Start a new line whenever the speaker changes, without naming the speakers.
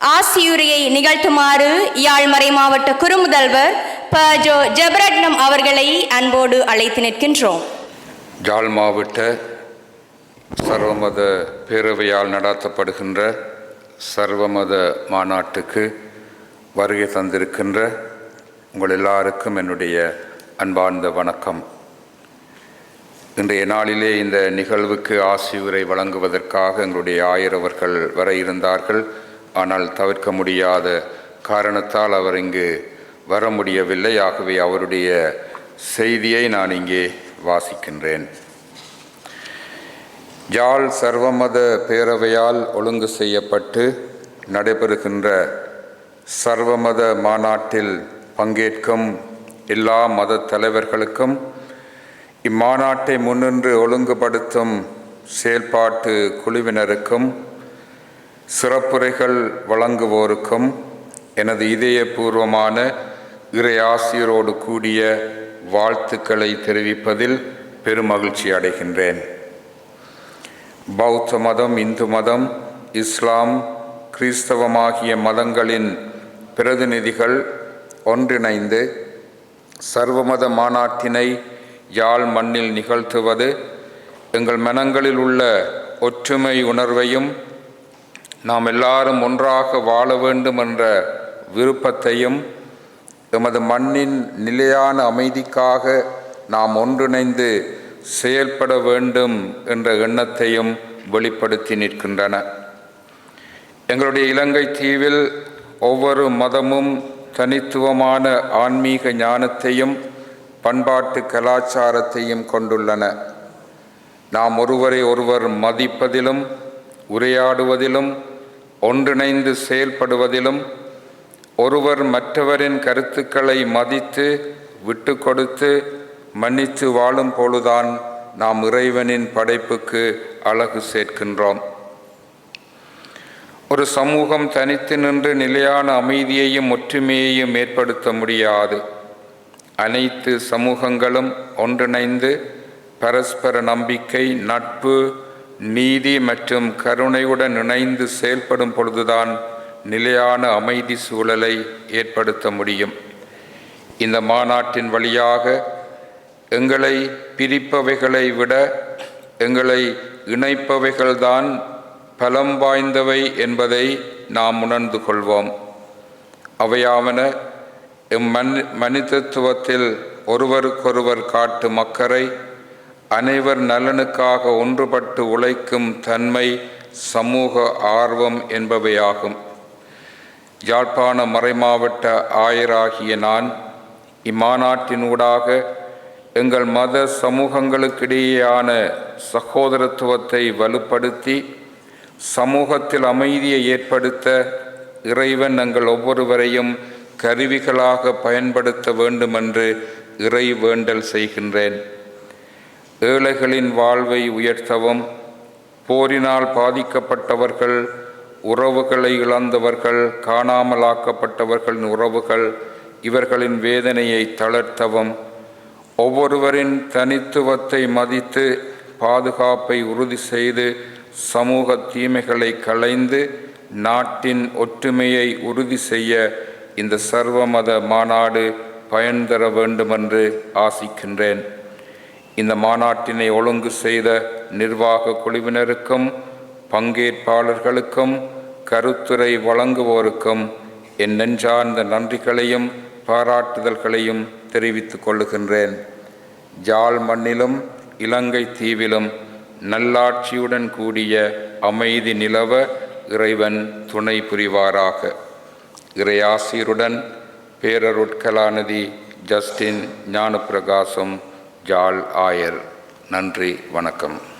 ஆசியுரையை நிகழ்த்துமாறு யாழ்மறை மாவட்ட குறுமுதல்வர் ப. ஜோ. ஜெபரட்னம் அவர்களை அன்போடு அழைத்து நிற்கின்றோம்.
யாழ் மாவட்ட சர்வமத பேரவையால் நடாத்தப்படுகின்ற சர்வமத மாநாட்டுக்கு வருகை தந்திருக்கின்ற உங்கள் எல்லாருக்கும் என்னுடைய அன்பார்ந்த வணக்கம். இன்றைய நாளிலே இந்த நிகழ்வுக்கு ஆசியுரை வழங்குவதற்காக எங்களுடைய ஆயிரவர்கள் வர இருந்தார்கள். ஆனால் தவிர்க்க முடியாத காரணத்தால் அவர் இங்கு வர முடியவில்லை. ஆகவே அவருடைய செய்தியை நான் இங்கே வாசிக்கின்றேன். ஜால் சர்வமத பேரவையால் ஒழுங்கு செய்யப்பட்டு நடைபெறுகின்ற சர்வமத மாநாட்டில் பங்கேற்கும் எல்லா மத தலைவர்களுக்கும் இம்மாநாட்டை முன்னின்று ஒழுங்குபடுத்தும் செயல்பாட்டு குழுவினருக்கும் சிறப்புரைகள் வழங்குவோருக்கும் எனது இதயபூர்வமான இறை ஆசிரியரோடு கூடிய வாழ்த்துக்களை தெரிவிப்பதில் பெருமகிழ்ச்சி அடைகின்றேன். பௌத்த மதம் இந்து மதம் இஸ்லாம் கிறிஸ்தவமாகிய மதங்களின் பிரதிநிதிகள் ஒன்றிணைந்து சர்வமத மாநாட்டினை யாழ் மண்ணில் நிகழ்த்துவது எங்கள் மனங்களில் உள்ள ஒற்றுமை உணர்வையும் நாம் எல்லாரும் ஒன்றாக வாழ வேண்டும் என்ற விருப்பத்தையும் எமது மண்ணின் நிலையான அமைதிக்காக நாம் ஒன்றிணைந்து செயல்பட வேண்டும் என்ற எண்ணத்தையும் வெளிப்படுத்தி நிற்கின்றன. எங்களுடைய இலங்கை தீவில் ஒவ்வொரு மதமும் தனித்துவமான ஆன்மீக ஞானத்தையும் பண்பாட்டு கலாச்சாரத்தையும் கொண்டுள்ளன. நாம் ஒருவரை ஒருவர் மதிப்பதிலும் உரையாடுவதிலும் ஒன்றிணைந்து செயல்படுவதிலும் ஒருவர் மற்றவரின் கருத்துக்களை மதித்து விட்டு கொடுத்து மன்னித்து வாழும் பொழுதுதான் நாம் இறைவனின் படைப்புக்கு அழகு சேர்க்கின்றோம். ஒரு சமூகம் தனித்து நின்று நிலையான அமைதியையும் ஒற்றுமையையும் ஏற்படுத்த முடியாது. அனைத்து சமூகங்களும் ஒன்றிணைந்து பரஸ்பர நம்பிக்கை நட்பு நீதி மற்றும் கருணையுடன் இணைந்து செயல்படும் பொழுதுதான் நிலையான அமைதி சூழலை ஏற்படுத்த முடியும். இந்த மாநாட்டின் வழியாக எங்களை பிரிப்பவைகளை விட எங்களை இணைப்பவைகள்தான் பலம் வாய்ந்தவை என்பதை நாம் உணர்ந்து கொள்வோம். அவையாவன இம்மன் மனிதத்துவத்தில் ஒருவருக்கொருவர் காட்டும் அக்கறை அனைவர் நலனுக்காக ஒன்றுபட்டு உழைக்கும் தன்மை சமூக ஆர்வம் என்பவையாகும். யாழ்ப்பாண மறைமாவட்ட ஆயராகிய நான் இம்மாநாட்டினூடாக எங்கள் மத சமூகங்களுக்கிடையேயான சகோதரத்துவத்தை வலுப்படுத்தி சமூகத்தில் அமைதியை ஏற்படுத்த இறைவன் எங்கள் ஒவ்வொருவரையும் கருவிகளாக பயன்படுத்த வேண்டுமென்று இறை வேண்டல் செய்கின்றேன். ஏழைகளின் வாழ்வை உயர்த்தவும் போரினால் பாதிக்கப்பட்டவர்கள் உறவுகளை இழந்தவர்கள் காணாமலாக்கப்பட்டவர்களின் உறவுகள் இவர்களின் வேதனையை தளர்த்தவும் ஒவ்வொருவரின் தனித்துவத்தை மதித்து பாதுகாப்பை உறுதி செய்து சமூக தீமைகளை களைந்து நாட்டின் ஒற்றுமையை உறுதி செய்ய இந்த சர்வமத மாநாடு பயன் தர வேண்டுமென்று ஆசிக்கின்றேன். இந்த மாநாட்டினை ஒழுங்கு செய்த நிர்வாக குழுவினருக்கும் பங்கேற்பாளர்களுக்கும் கருத்துரை வழங்குவோருக்கும் என் நெஞ்சார்ந்த நன்றிகளையும் பாராட்டுதல்களையும் தெரிவித்துக் கொள்ளுகின்றேன். ஜாழ் மண்ணிலும் இலங்கை தீவிலும் நல்லாட்சியுடன் கூடிய அமைதி நிலவ இறைவன் துணை புரிவாராக. இறையாசியருடன் பேரருட்கலாநிதி ஜஸ்டின் ஞானப்பிரகாசம் ஜால் ஆயர். நன்றி வணக்கம்.